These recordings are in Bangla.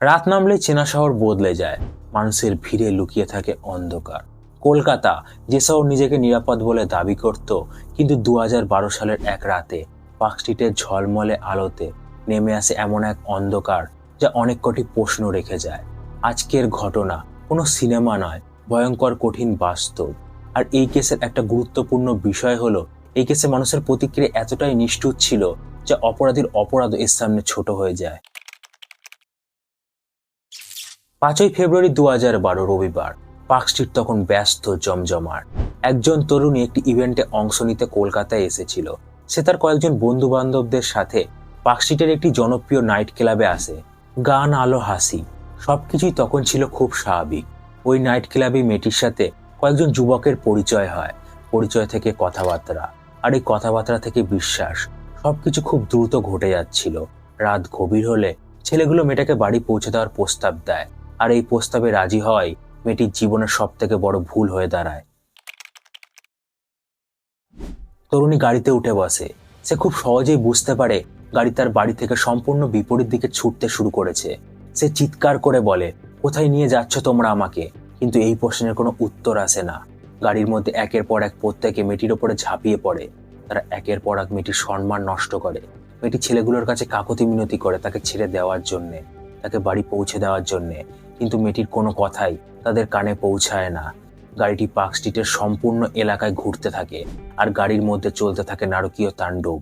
রাত নামলে চেনা শহর বদলে যায়। মানুষের ভিড়ে লুকিয়ে থাকে অন্ধকার। কলকাতা, যে শহর নিজেকে নিরাপদ বলে দাবি করত, কিন্তু দু সালের এক রাতে পার্ক স্ট্রিটের ঝলমলে আলোতে নেমে আসে এমন এক অন্ধকার যা অনেক কটি প্রশ্ন রেখে যায়। আজকের ঘটনা কোনো সিনেমা নয়, ভয়ঙ্কর কঠিন বাস্তব। আর এই কেসের একটা গুরুত্বপূর্ণ বিষয় হলো, এই কেসে মানুষের প্রতিক্রিয়া এতটাই নিষ্ঠুর ছিল যে অপরাধীর অপরাধ এর সামনে ছোট হয়ে যায়। পাঁচই ফেব্রুয়ারি দু হাজার বারো রবিবার। পার্ক স্ট্রিট তখন ব্যস্ত জমজমার একজন তরুণী একটি ইভেন্টে অংশ নিতে কলকাতায় এসেছিল। সে তার কয়েকজন বন্ধু বান্ধবদের সাথে পার্ক স্ট্রিটের একটি জনপ্রিয় নাইট ক্লাবে আসে। গান, আলো, হাসি, সবকিছুই তখন ছিল খুব স্বাভাবিক। ওই নাইট ক্লাবে মেয়েটির সাথে কয়েকজন যুবকের পরিচয় হয়। পরিচয় থেকে কথাবার্তা আর এই কথাবার্তা থেকে বিশ্বাস। সবকিছু খুব দ্রুত ঘটে যাচ্ছিল। রাত গভীর হলে ছেলেগুলো মেয়েটাকে বাড়ি পৌঁছে দেওয়ার প্রস্তাব দেয়। আর এই প্রস্তাবে রাজি হয় মেয়েটির জীবনের সব থেকে বড় ভুল হয়ে দাঁড়ায়। তরুণী গাড়িতে উঠে বসে। সে খুব সহজেই বুঝতে পারে গাড়ি তার বাড়ি থেকে সম্পূর্ণ বিপরীত দিকে ছুটতে শুরু করেছে। সে চিৎকার করে বলে, কোথায় নিয়ে যাচ্ছ তোমরা আমাকে? কিন্তু এই প্রশ্নের কোনো উত্তর আসে না। গাড়ির মধ্যে একের পর এক প্রত্যেকে মেয়েটির ওপরে ঝাঁপিয়ে পড়ে। তারা একের পর এক মেয়েটির সম্মান নষ্ট করে। মেয়েটি ছেলেগুলোর কাছে কাকতি মিনতি করে তাকে ছেড়ে দেওয়ার জন্যে, তাকে বাড়ি পৌঁছে দেওয়ার জন্যে। কিন্তু মেয়েটির কোনো কথাই তাদের কানে পৌঁছায় না। গাড়িটি পার্ক স্ট্রিটের সম্পূর্ণ এলাকায় ঘুরতে থাকে আর গাড়ির মধ্যে চলতে থাকে নারকীয় তাণ্ডব।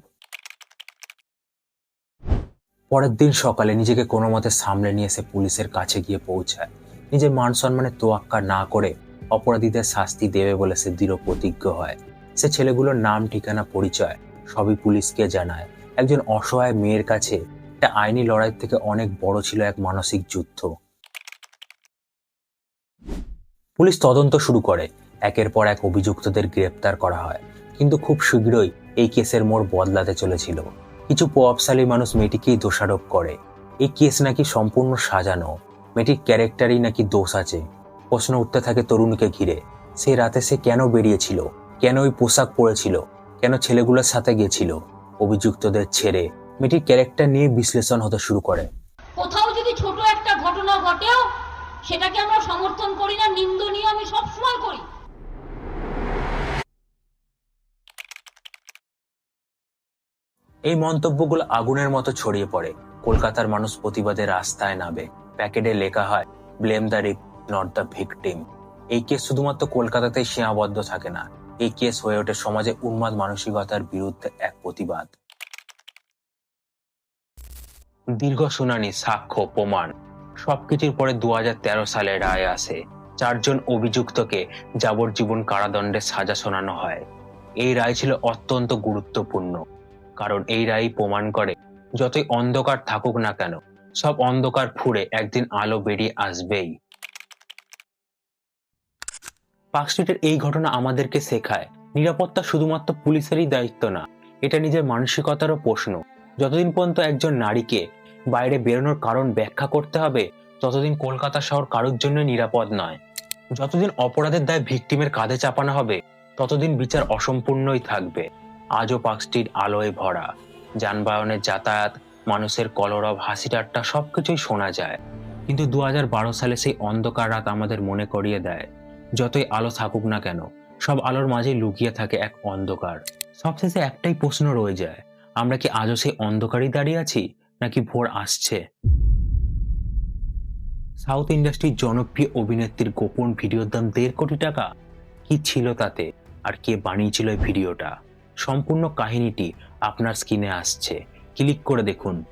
পরের দিন সকালে নিজেকে কোনো মতে সামলে নিয়ে সে পুলিশের কাছে গিয়ে পৌঁছায়। নিজের মান সম্মানের তোয়াক্কা না করে অপরাধীদের শাস্তি দেবে বলে সে দৃঢ় প্রতিজ্ঞ হয়। সে ছেলেগুলোর নাম, ঠিকানা, পরিচয় সবই পুলিশকে জানায়। একজন অসহায় মেয়ের কাছে একটা আইনি লড়াই থেকে অনেক বড় ছিল এক মানসিক যুদ্ধ। পুলিশ তদন্ত শুরু করে। একের পর এক অভিযুক্তদের গ্রেপ্তার করা হয়। কিন্তু খুব শীঘ্রই এই কেসের মোড় বদলাতে চলেছিল। কিছু প্রভাবশালী মানুষ মেয়েটিকেই দোষারোপ করে। এই কেস নাকি সম্পূর্ণ সাজানো। মেয়েটির ক্যারেক্টারই নাকি দোষ আছে। প্রশ্ন উঠতে থাকে তরুণীকে ঘিরে। সে রাতে সে কেন বেরিয়েছিল? কেন ওই পোশাক পরেছিল? কেন ছেলেগুলোর সাথে গেছিল? অভিযুক্তদের ছেড়ে মেয়েটির ক্যারেক্টার নিয়ে বিশ্লেষণ হতে শুরু করে। কোথাও যদি ছোট একটা ঘটনা ঘটেও সেটাকে আমরা সমর্থন করি না, নিন্দনীয় আমি সবসময় করি। এই মন্তব্যগুলো আগুনের মতো ছড়িয়ে পড়ে। কলকাতার মানুষ প্রতিবাদের রাস্তায় নামে। প্যাকেটে লেখা হয় blame the rape not the victim এই কেস শুধুমাত্র কলকাতাতেই সীমাবদ্ধ থাকে না। এই কেস হয়ে ওঠে সমাজে উন্মাদ মানসিকতার বিরুদ্ধে এক প্রতিবাদ। দীর্ঘ শুনানি, সাক্ষ্য, প্রমাণ। সবকিছুর পরে দু সালে রায় আসে। চারজন অভিযুক্তকে যাবজ্জীবন কারাদণ্ডে সাজা শোনানো হয়। এই রায় ছিল অত্যন্ত গুরুত্বপূর্ণ, কারণ এই রায় প্রমাণ করে যতই অন্ধকার থাকুক না কেন, সব অন্ধকার ফুড়ে একদিন আলো বেরিয়ে আসবেই। পার্ক স্ট্রিটের এই ঘটনা আমাদেরকে শেখায়, নিরাপত্তা শুধুমাত্র পুলিশেরই দায়িত্ব না, এটা নিজের মানসিকতারও প্রশ্ন। যতদিন পর্যন্ত একজন নারীকে বাইরে বেরোনোর কারণ ব্যাখ্যা করতে হবে। ততদিন কলকাতা শহর কারোর জন্য নিরাপদ নয়। যতদিন অপরাধের দায় ভিকটিমের কাঁধে চাপানো হবে, ততদিন বিচার অসম্পূর্ণই থাকবে। আজও পার্ক স্ট্রিট আলোয় ভরা। যানবাহনের যাতায়াত, মানুষের কলরব, হাসি ঠাট্টা সবকিছুই শোনা যায়। কিন্তু দু হাজার বারো সালে সেই অন্ধকার রাত আমাদের মনে করিয়ে দেয়। যতই আলো থাকুক না কেন, সব আলোর মাঝে লুকিয়ে থাকে এক অন্ধকার। সবশেষে একটাই প্রশ্ন রয়ে যায়, আমরা কি আজও সেই অন্ধকারই দাঁড়িয়ে আছি? নাকি ভোর আসছে? সাউথ ইন্ডাস্ট্রির জনপ্রিয় অভিনেত্রীর গোপন ভিডিওর দাম দেড় কোটি টাকা? কি ছিল তাতে? আর কে বানিয়েছিল ভিডিওটা? সম্পূর্ণ কাহিনীটি আপনার স্ক্রিনে আসছে। ক্লিক করে দেখুন।